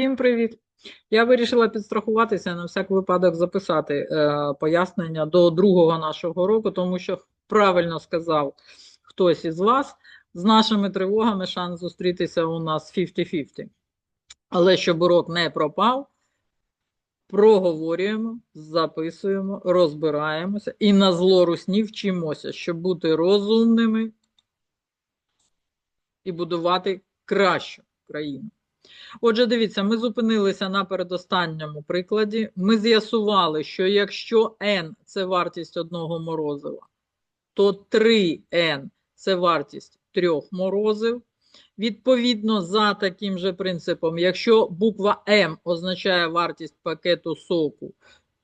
Всім привіт! Я вирішила підстрахуватися на всяк випадок записати е, пояснення до другого нашого року, тому що правильно сказав хтось із вас, з нашими тривогами шанс зустрітися у нас 50-50. Але щоб урок не пропав, проговорюємо, записуємо, розбираємося і на зло русні вчимося, щоб бути розумними і будувати кращу країну. Отже, дивіться, ми зупинилися на передостанньому прикладі. Ми з'ясували, що якщо n це вартість одного морозива, то 3n це вартість трьох морозив. Відповідно, за таким же принципом, якщо буква М означає вартість пакету соку,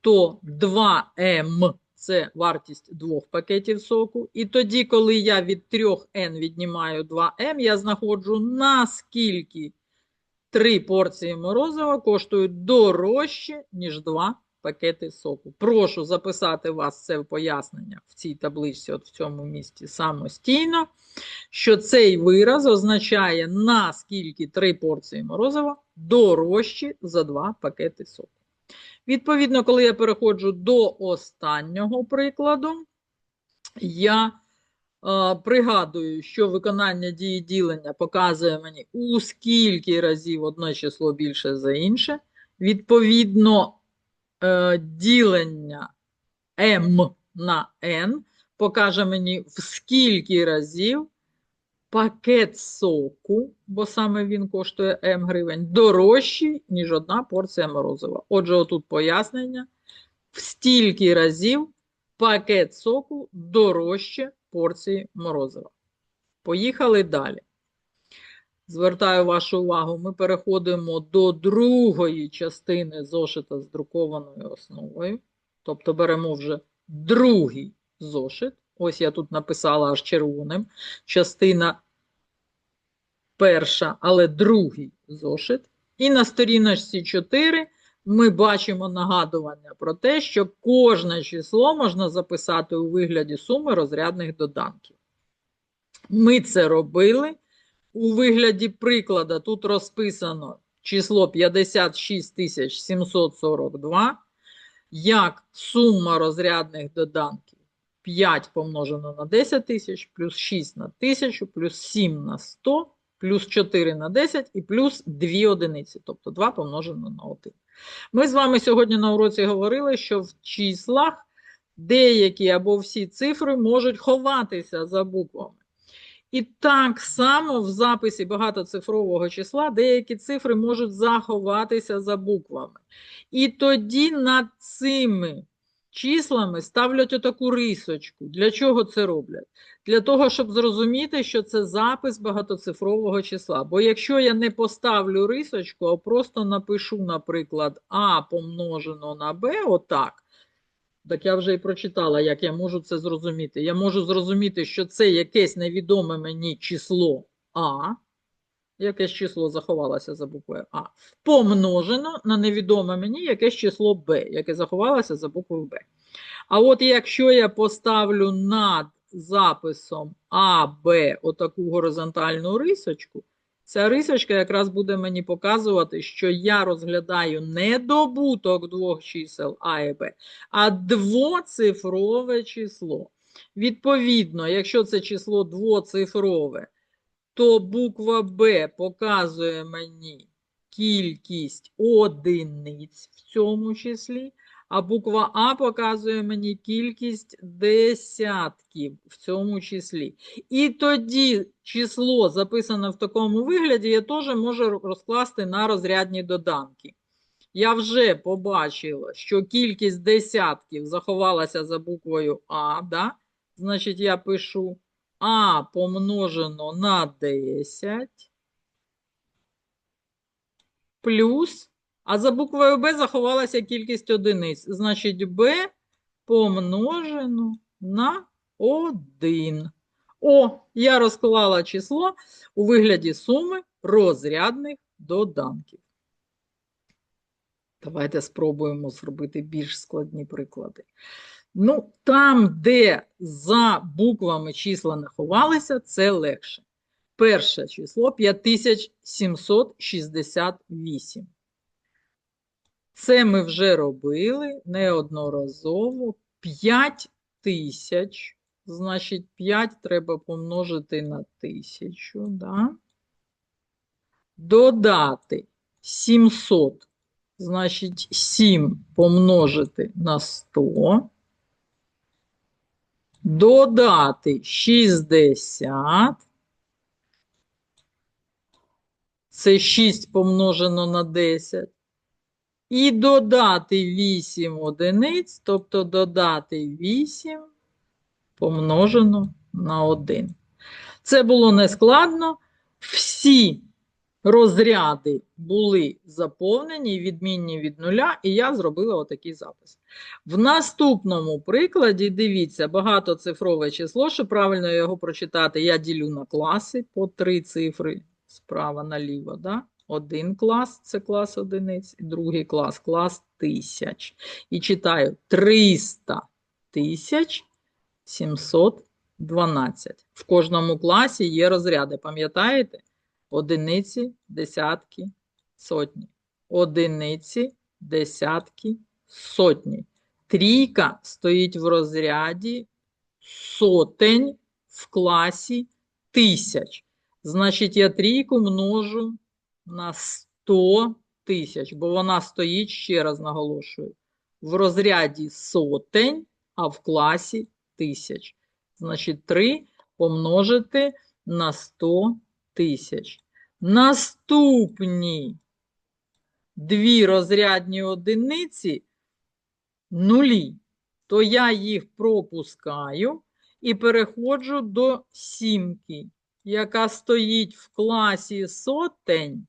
то 2М це вартість двох пакетів соку. І тоді, коли я від 3N віднімаю 2М, я знаходжу наскільки три порції морозива коштують дорожче, ніж два пакети соку. Прошу записати вас це в пояснення в цій табличці, от в цьому місці самостійно, що цей вираз означає, наскільки три порції морозива дорожчі за два пакети соку. Відповідно, коли я переходжу до останнього прикладу, я пригадую, що виконання дії ділення показує мені, у скільки разів одне число більше за інше. Відповідно, е, ділення m на n покаже мені, в скільки разів пакет соку, бо саме він коштує m гривень, дорожчий, ніж одна порція морозива. Отже, отут пояснення: в стільки разів пакет соку дорожче порції морозива. Поїхали далі. Звертаю вашу увагу, ми переходимо до другої частини зошита з друкованою основою. Тобто беремо вже другий зошит. Ось я тут написала аж червоним. Частина перша, але другий зошит. І на сторіночці 4 ми бачимо нагадування про те, що кожне число можна записати у вигляді суми розрядних доданків. Ми це робили у вигляді приклада. Тут розписано число 56 742, як сума розрядних доданків 5 помножено на 10 тисяч, плюс 6 на 1000, плюс 7 на 100, плюс 4 на 10 і плюс 2 одиниці, тобто 2 помножено на 1. Ми з вами сьогодні на уроці говорили, що в числах деякі або всі цифри можуть ховатися за буквами. І так само в записі багатоцифрового числа деякі цифри можуть заховатися за буквами. І тоді над цими числами ставлять отаку рисочку. Для чого це роблять? Для того, щоб зрозуміти, що це запис багатоцифрового числа. Бо якщо я не поставлю рисочку, а просто напишу, наприклад, А помножено на Б, отак. Так я вже і прочитала, як я можу це зрозуміти. Я можу зрозуміти, що це якесь невідоме мені число А, якесь число заховалося за буквою А, помножено на невідоме мені якесь число Б, яке заховалося за буквою Б. А от якщо я поставлю над записом А, Б отаку горизонтальну рисочку, Ця рисочка якраз буде мені показувати, що я розглядаю не добуток двох чисел А і Б, а двоцифрове число. Відповідно, якщо це число двоцифрове, то буква Б показує мені кількість одиниць в цьому числі, а буква А показує мені кількість десятків в цьому числі. І тоді число, записане в такому вигляді, я теж можу розкласти на розрядні доданки. Я вже побачила, що кількість десятків заховалася за буквою А. Да? Значить, я пишу А помножено на 10 плюс а за буквою Б заховалася кількість одиниць. Значить, Б помножено на 1. О, я розклала число у вигляді суми розрядних доданків. Давайте спробуємо зробити більш складні приклади. Ну, там, де за буквами числа не ховалися, це легше. Перше число 5768. Це ми вже робили неодноразово. 5 тисяч. Значить, 5 треба помножити на 1000, да? Додати 700. Значить, 7 помножити на 100. Додати 60. Це 6 помножено на 10. І додати 8 одиниць, тобто додати 8 помножено на 1. Це було нескладно. Всі розряди були заповнені, відмінні від нуля, і я зробила отакий запис. В наступному прикладі, дивіться, багатоцифрове число, щоб правильно його прочитати, я ділю на класи по три цифри справа наліво. Да? Один клас це клас одиниць, другий клас клас тисяч. І читаю 300 тисяч 712. В кожному класі є розряди, пам'ятаєте? Одиниці, десятки, сотні. Одиниці, десятки, сотні. Трійка стоїть в розряді сотень в класі тисяч. Значить, я трійку множу на 100 тисяч, бо вона стоїть, ще раз наголошую, в розряді сотень, а в класі тисяч. Значить, 3 помножити на 100 тисяч. Наступні дві розрядні одиниці нулі, то я їх пропускаю і переходжу до сімки, яка стоїть в класі сотень.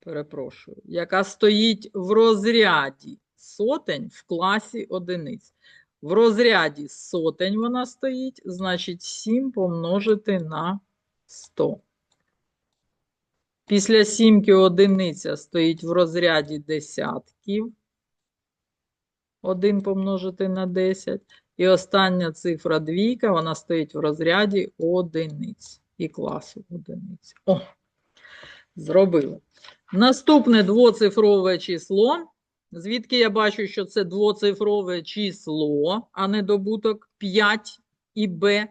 Перепрошую, яка стоїть в розряді сотень в класі одиниць. В розряді сотень вона стоїть, значить 7 помножити на 100. Після сімки одиниця стоїть в розряді десятків. 1 помножити на 10. І остання цифра двійка, вона стоїть в розряді одиниць і класу одиниць. О, зробили. Наступне двоцифрове число. Звідки я бачу, що це двоцифрове число, а не добуток 5 і b.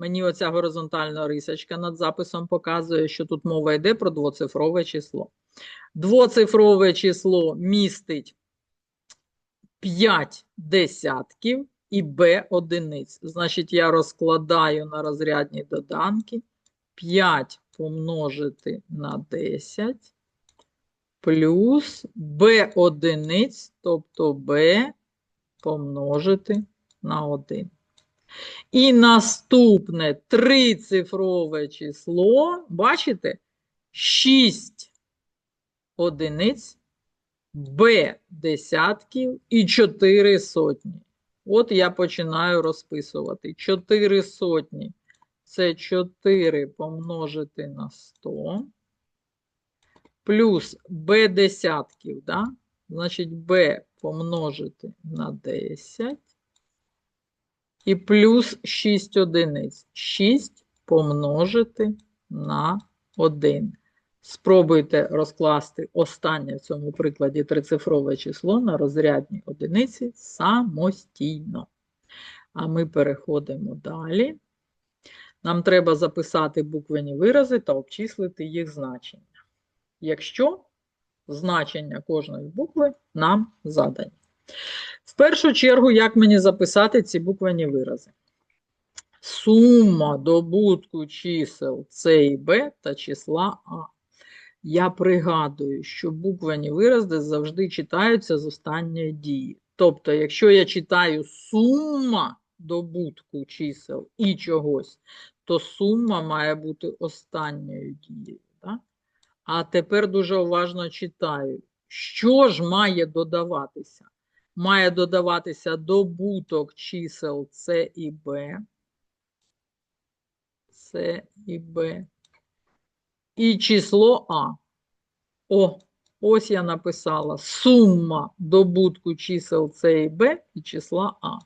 Мені оця горизонтальна рисочка над записом показує, що тут мова йде про двоцифрове число. Двоцифрове число містить 5 десятків і b одиниць. Значить, я розкладаю на розрядні доданки 5 помножити на 10 плюс b одиниць, тобто b помножити на 1. І наступне трицифрове число, бачите, 6 одиниць, b десятків і 4 сотні. От я починаю розписувати. 4 сотні це 4 помножити на 100 плюс b десятків, да? значить b помножити на 10 і плюс 6 одиниць. 6 помножити на 1. Спробуйте розкласти останнє в цьому прикладі трицифрове число на розрядні одиниці самостійно. А ми переходимо далі. Нам треба записати буквені вирази та обчислити їх значення якщо значення кожної букви нам задані. В першу чергу, як мені записати ці буквені вирази? Сума добутку чисел С і Б та числа А. Я пригадую, що буквені вирази завжди читаються з останньої дії. Тобто, якщо я читаю сума добутку чисел і чогось, то сума має бути останньою дією. А тепер дуже уважно читаю. Що ж має додаватися? Має додаватися добуток чисел С і Б. С і Б. І число А. О, ось я написала сума добутку чисел С і Б і числа А.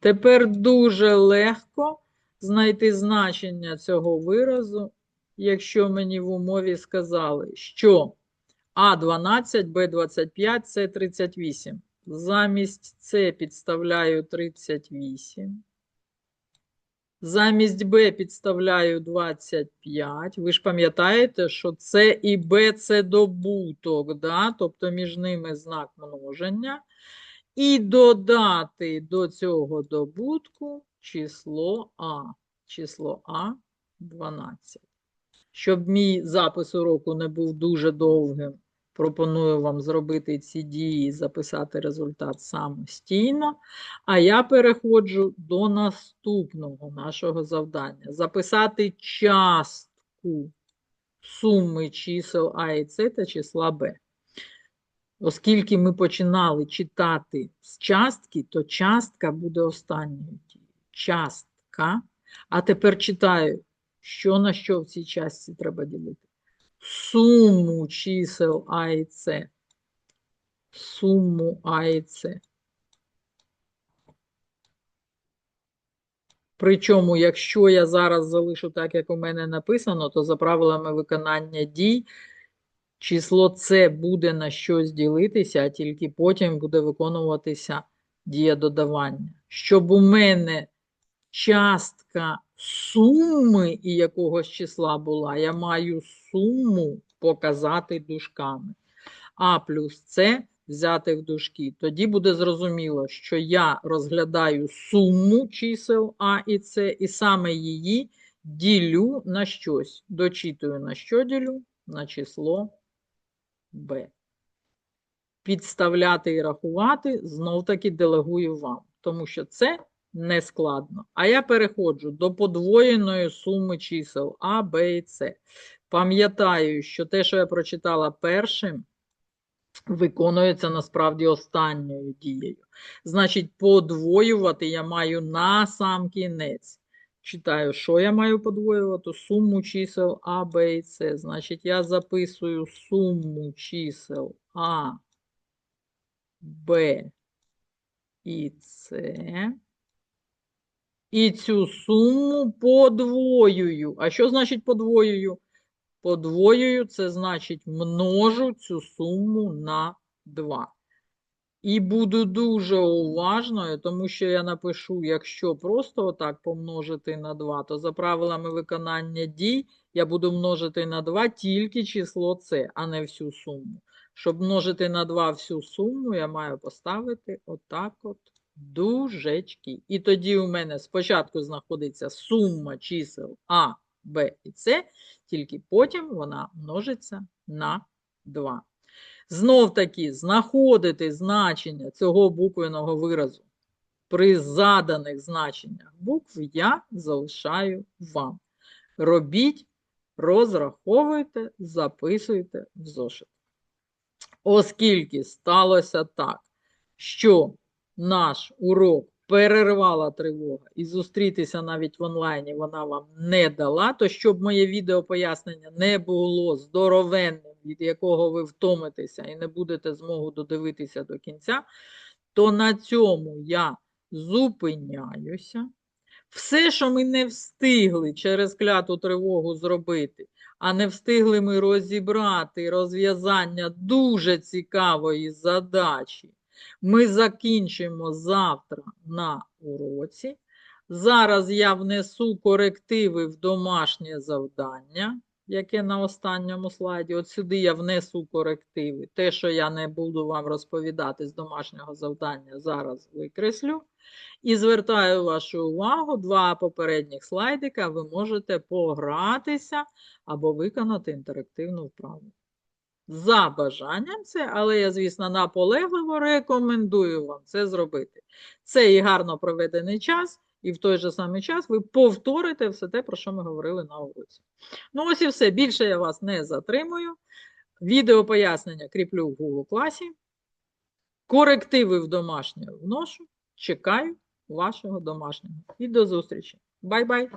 Тепер дуже легко знайти значення цього виразу якщо мені в умові сказали, що А12, Б25, С38. Замість С підставляю 38. Замість Б підставляю 25. Ви ж пам'ятаєте, що С і Б це добуток, да? тобто між ними знак множення. І додати до цього добутку число А. Число А 12. Щоб мій запис уроку не був дуже довгим, пропоную вам зробити ці дії, записати результат самостійно. А я переходжу до наступного нашого завдання. Записати частку суми чисел А і С та числа Б. Оскільки ми починали читати з частки, то частка буде останньою. Частка. А тепер читаю, що на що в цій частці треба ділити. Суму чисел А і С. Суму А і С. Причому, якщо я зараз залишу так, як у мене написано, то за правилами виконання дій число С буде на щось ділитися, а тільки потім буде виконуватися дія додавання. Щоб у мене частка суми і якогось числа була, я маю суму показати дужками. А плюс С взяти в дужки. Тоді буде зрозуміло, що я розглядаю суму чисел А і С, і саме її ділю на щось. Дочитую на що ділю? На число Б. Підставляти і рахувати знов-таки делегую вам, тому що це не складно. А я переходжу до подвоєної суми чисел А, Б і С. Пам'ятаю, що те, що я прочитала першим, виконується насправді останньою дією. Значить, подвоювати я маю на сам кінець. Читаю, що я маю подвоювати? Суму чисел А, Б і С. Значить, я записую суму чисел А, Б і С. І цю суму подвоюю. А що значить подвоюю? Подвоюю, це значить множу цю суму на 2. І буду дуже уважною, тому що я напишу, якщо просто отак помножити на 2, то за правилами виконання дій я буду множити на 2 тільки число С, а не всю суму. Щоб множити на 2 всю суму, я маю поставити отак от дужечки. І тоді у мене спочатку знаходиться сума чисел А, Б і С, тільки потім вона множиться на 2. Знов таки знаходити значення цього буквеного виразу при заданих значеннях букв я залишаю вам. Робіть, розраховуйте, записуйте в зошит. Оскільки сталося так, що наш урок перервала тривога і зустрітися навіть в онлайні вона вам не дала, то щоб моє відео пояснення не було здоровенним, від якого ви втомитеся і не будете змогу додивитися до кінця, то на цьому я зупиняюся. Все, що ми не встигли через кляту тривогу зробити, а не встигли ми розібрати розв'язання дуже цікавої задачі, ми закінчимо завтра на уроці. Зараз я внесу корективи в домашнє завдання, яке на останньому слайді. От сюди я внесу корективи. Те, що я не буду вам розповідати з домашнього завдання, зараз викреслю. І звертаю вашу увагу, два попередніх слайдика ви можете погратися або виконати інтерактивну вправу. За бажанням це, але я, звісно, наполегливо рекомендую вам це зробити. Це і гарно проведений час, і в той же самий час ви повторите все те, про що ми говорили на уроці. Ну, ось і все. Більше я вас не затримую. Відео пояснення кріплю в Google класі. Корективи в домашнє вношу. Чекаю вашого домашнього. І до зустрічі. Бай-бай!